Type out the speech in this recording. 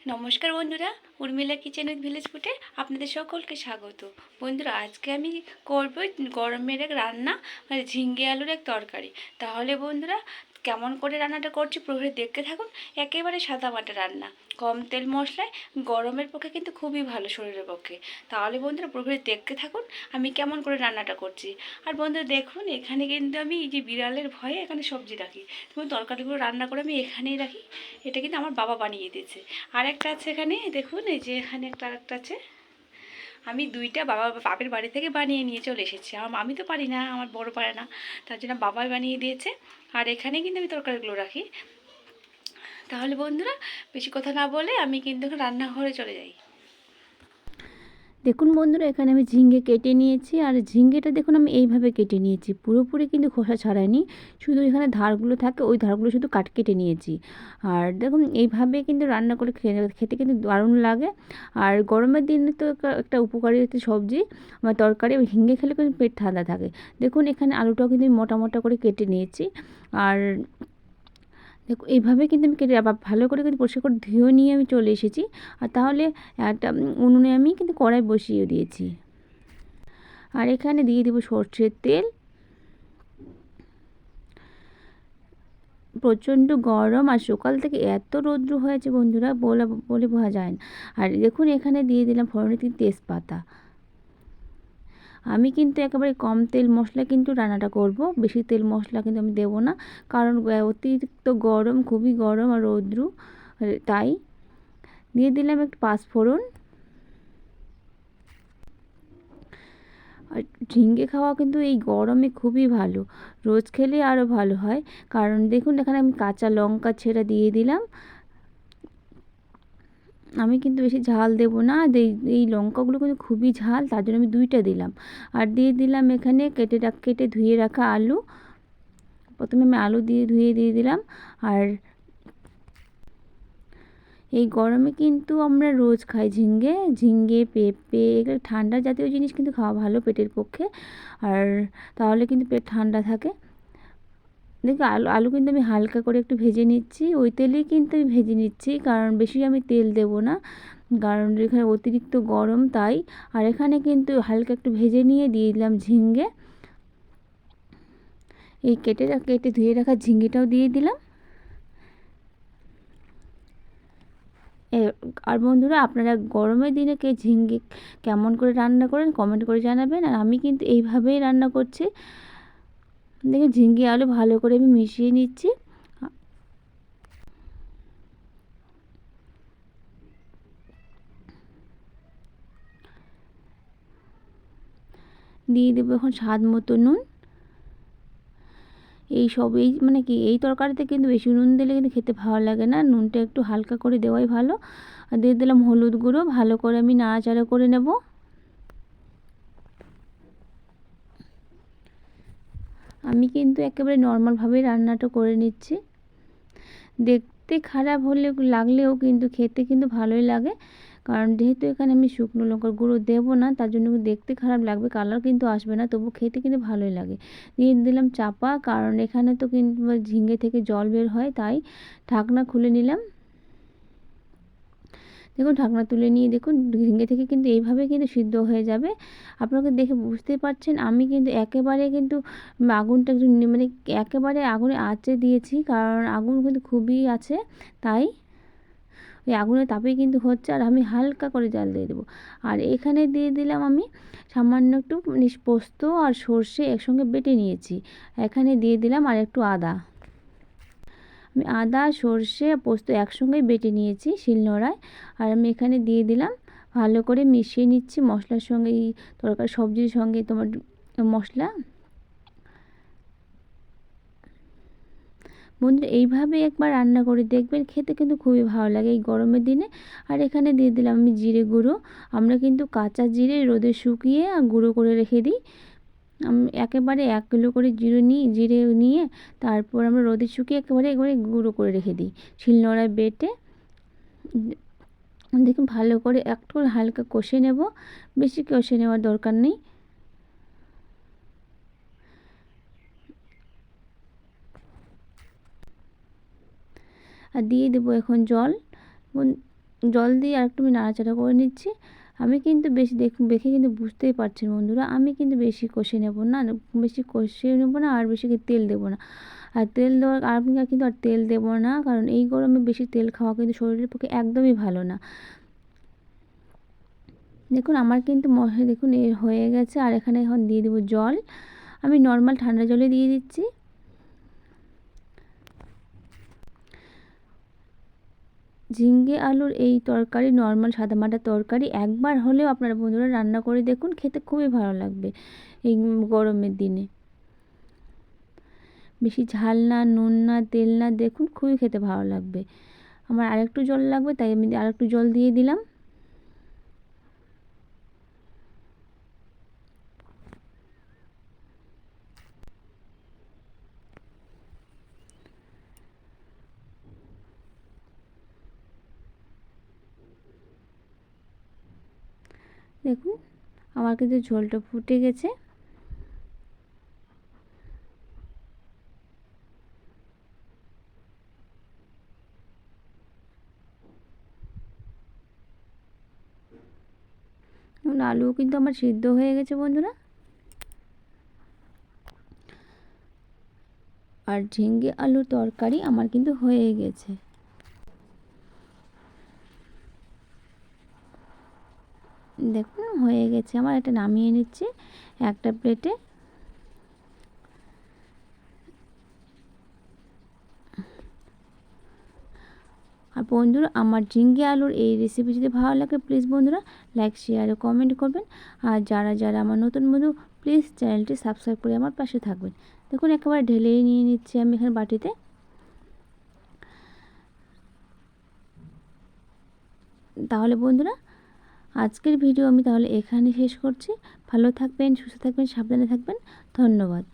নমস্কার বন্ধুরা, Urmila kitchen with village ফুটে আপনাদের সকলকে স্বাগত। বন্ধুরা, আজকে আমি করব গরমের এক রান্না মানে ঝিঙ্গে আলুর এক তরকারি। তাহলে বন্ধুরা কেমন করে রান্নাটা করছি প্রহরে দেখতে থাকুন, একেবারে সাদা মাটা রান্না। কম তেল মশলায় গরমের পক্ষে কিন্তু খুবই ভালো শরীরের পক্ষে। তাহলে বন্ধুরা প্রহরে দেখতে থাকুন, আমি কেমন করে রান্নাটা করছি। আর বন্ধুরা দেখুন, এখানে কিন্তু আমি এই যে বিড়ালের ভয়ে এখানে সবজি রাখি। তখন তরকারিগুলো রান্না করে আমি এখানেই রাখি। এটা কিন্তু আমার বাবা বানিয়ে দিয়েছে। আর একটা আছে এখানে, দেখুন, এই যে এখানে একটা আরেকটা আছে। আমি দুইটা বাবা বাপের বাড়ি থেকে বানিয়ে নিয়ে চলে এসেছি। আম- তো পারি না, আমার বড় পারে না। তার জন্য বাবাই বানিয়ে দিয়েছে। আর এখানে কিন্তু আমি তরকারিগুলো রাখি। তাহলে বন্ধুরা, বেশি কথা না বলে আমি কিন্তু রান্নাঘরে চলে যাই। দেখুন বন্ধুরা, এখানে আমি ঝিঙ্গে কেটে নিয়েছি। আর ঝিঙ্গেটা দেখুন, আমি এইভাবে কেটে নিয়েছি। পুরোপুরি কিন্তু খোসা ছাড়াইনি শুধু এখানে ধারগুলো থাকে, ওই ধারগুলো শুধু কাট কেটে নিয়েছি। আর দেখুন, এইভাবে কিন্তু রান্না করে খেতে কিন্তু দারুণ লাগে। আর গরমের দিনে তো একটা- উপকারী হচ্ছে সবজি। বা তরকারি ঝিঙ্গে খেলে কিন্তু পেট ঠান্ডা থাকে। দেখুন, এখানে আলুটাও কিন্তু মোটা মোটা করে কেটে নিয়েছি। আর দেখো এইভাবে কিন্তু আমি কেটে আবার ভালো করে কিন্তু পরিষ্কার করে ধুয়ে নিয়ে আমি চলে এসেছি। আর তাহলে একটা উনুনে আমি কিন্তু কড়াই বসিয়ে দিয়েছি। আর এখানে দিয়ে দেবো সর্ষের তেল। প্রচণ্ড গরম আর সকাল থেকে এত রৌদ্র হয়েছে বন্ধুরা, বলে বলে বোঝা যায় না। আর দেখুন, এখানে দিয়ে দিলাম ফোড়নের তেজপাতা। আমি কিন্তু একেবারে কম তেল মশলা কিন্তু রান্নাটা করব। বেশি তেল মশলা কিন্তু আমি দেবো না। কারণ অতিরিক্ত গরম, খুবই গরম আর রৌদ্র। তাই দিয়ে দিলাম একটু পাঁচফোড়ন। আর ঝিঙ্গে খাওয়া কিন্তু এই গরমে খুবই ভালো। রোজ খেলে আরও ভালো হয়। কারণ দেখুন, এখানে আমি কাঁচা লঙ্কা ছেঁড়া দিয়ে দিলাম। আমি কিন্তু বেশি ঝাল দেব না। এই লঙ্কাগুলো কিন্তু খুবই ঝাল, তার জন্য আমি দুইটা দিলাম। আর দিয়ে দিলাম এখানে কেটে কেটে ধুয়ে রাখা আলু। প্রথমে আমি আলু দিয়ে ধুয়ে দিয়ে দিলাম। আর এই গরমে কিন্তু আমরা রোজ খাই ঝিঙ্গে ঝিঙ্গে, পেঁপে, এগুলো ঠান্ডা জাতীয় জিনিস কিন্তু খাওয়া ভালো পেটের পক্ষে। আর তাহলে কিন্তু পেট ঠান্ডা থাকে। দেখো আলু আলু কিন্তু আমি হালকা করে একটু ভেজে নিচ্ছি। ওই তেলেই কিন্তু আমি ভেজে নিচ্ছি, কারণ বেশি আমি তেল দেব না, কারণ এখানে অতিরিক্ত গরম তাই। আর এখানে কিন্তু হালকা একটু ভেজে নিয়ে দিয়ে দিলাম ঝিঙ্গে এই কেটে কেটে ধুয়ে রাখা ঝিঙ্গেটাও দিয়ে দিলাম। আর বন্ধুরা, আপনারা গরমের দিনে কে ঝিঙ্গে কেমন করে রান্না করেন কমেন্ট করে জানাবেন। আর আমি কিন্তু এইভাবেই রান্না করছি। দেখে ঝিঙ্গে আলু ভালো করে আমি মিশিয়ে নিচ্ছি। দিয়ে দেবো এখন স্বাদ মতো নুন। এই সব, এই মানে কি, এই তরকারিতে কিন্তু বেশি নুন দিলে কিন্তু খেতে ভালো লাগে না। নুনটা একটু হালকা করে দেওয়াই ভালো। আর দিয়ে দিলাম হলুদ গুঁড়ো, ভালো করে আমি নাড়াচাড়া করে নেব। আমি কিন্তু একেবারে নর্মালভাবেই রান্নাটা করে নিচ্ছি। দেখতে খারাপ হলে লাগলেও কিন্তু খেতে কিন্তু ভালোই লাগে। কারণ যেহেতু এখানে আমি শুকনো লঙ্কার গুঁড়ো দেবো না, তার জন্য দেখতে খারাপ লাগবে কালার কিন্তু আসবে না তবু খেতে কিন্তু ভালোই লাগে। দিয়ে দিলাম চাপা, কারণ এখানে তো কিন্তু ঝিঙ্গে থেকে জল বের হয়, তাই ঢাকনা খুলে নিলাম। দেখুন ঢাকনা তুলে নিয়ে দেখুন ঝিঙ্গে থেকে কিন্তু এইভাবে কিন্তু সিদ্ধ হয়ে যাবে। আপনাকে দেখে বুঝতে পারছেন, আমি কিন্তু একেবারে কিন্তু আগুনটা একটু মানে একেবারে আগুনে আঁচে দিয়েছি, কারণ আগুন কিন্তু খুবই আছে, তাই ওই আগুনের তাপেই কিন্তু হচ্ছে, আর আমি হালকা করে জাল দিয়ে দেবো। আর এখানে দিয়ে দিলাম আমি সামান্য একটু পোস্ত আর সর্ষে একসঙ্গে বেটে নিয়েছি। এখানে দিয়ে দিলাম আর একটু আদা। আমি আদা, সর্ষে, পোস্ত একসঙ্গেই বেটে নিয়েছি শিলনোড়ায়। আর আমি এখানে দিয়ে দিলাম, ভালো করে মিশিয়ে নিচ্ছি মশলার সঙ্গে। এই তরকারি, সবজির সঙ্গে তোমার মশলা। বন্ধুরা, এইভাবে একবার রান্না করে দেখবেন, খেতে কিন্তু খুবই ভালো লাগে এই গরমের দিনে। আর এখানে দিয়ে দিলাম আমি জিরে গুঁড়ো। আমরা কিন্তু কাঁচা জিরে রোদে শুকিয়ে আর গুঁড়ো করে রেখে দিই। আমি একেবারে এক কিলো করে জিরে নিই জিরে নিয়ে তারপর আমরা রোদে শুকিয়ে একেবারে, একবারে গুঁড়ো করে রেখে দিই। শিলনোড়ায় বেটে দেখুন ভালো করে একটু হালকা কষে নেব। বেশি কষে নেওয়ার দরকার নেই। আর দিয়ে দেবো এখন জল। জল দিয়ে আর একটু আমি নাড়াচাড়া করে নিচ্ছি। আমি কিন্তু বেশি দেখ কিন্তু বুঝতেই পারছেন বন্ধুরা, আমি কিন্তু বেশি কষে নেব না, বেশি কষিয়ে নেব না আর বেশি তেল দেবো না। আর তেল দেওয়ার, আর কিন্তু আর তেল দেবো না, কারণ এই গরমে বেশি তেল খাওয়া কিন্তু শরীরের পক্ষে একদমই ভালো না। দেখুন, আমার কিন্তু দেখুন এর হয়ে গেছে, আর এখানে এখন দিয়ে দেবো জল। আমি নর্মাল ঠান্ডা জলে দিয়ে দিচ্ছি। ঝিঙ্গে আলুর এই তরকারি নর্মাল সাদামাটা তরকারি একবার হলেও আপনারা বন্ধুরা রান্না করে দেখুন, খেতে খুবই ভালো লাগবে এই গরমের দিনে। বেশি ঝাল না, নুন না, তেল না, দেখুন খুবই খেতে ভালো লাগবে। আমার আরেকটু জল লাগবে, তাই আমি আরেকটু জল দিয়ে দিলাম। দেখুন আমার কিন্তু ঝোলটা ফুটে গেছে। আলুও কিন্তু আমার সিদ্ধ হয়ে গেছে বন্ধুরা। আর ঝিঙ্গে আলুর তরকারি আমার কিন্তু হয়ে গেছে। দেখুন, হয়ে গেছে। আমার এটা নামিয়ে নিচ্ছি একটা প্লেটে। আর বন্ধুরা, আমার ঝিঙ্গে আলুর এই রেসিপি যদি ভালো লাগে প্লিজ বন্ধুরা লাইক শেয়ার কমেন্ট করবেন। আর যারা যারা আমার নতুন বন্ধু প্লিজ চ্যানেলটি সাবস্ক্রাইব করে আমার পাশে থাকবেন। দেখুন, একেবারে ঢেলেই নিয়ে নিচ্ছি আমি এখানে বাটিতে। তাহলে বন্ধুরা আজকের ভিডিও আমি তাহলে এখানে শেষ করছি। ভালো থাকবেন সুস্থ থাকবেন সাবধানে থাকবেন। ধন্যবাদ।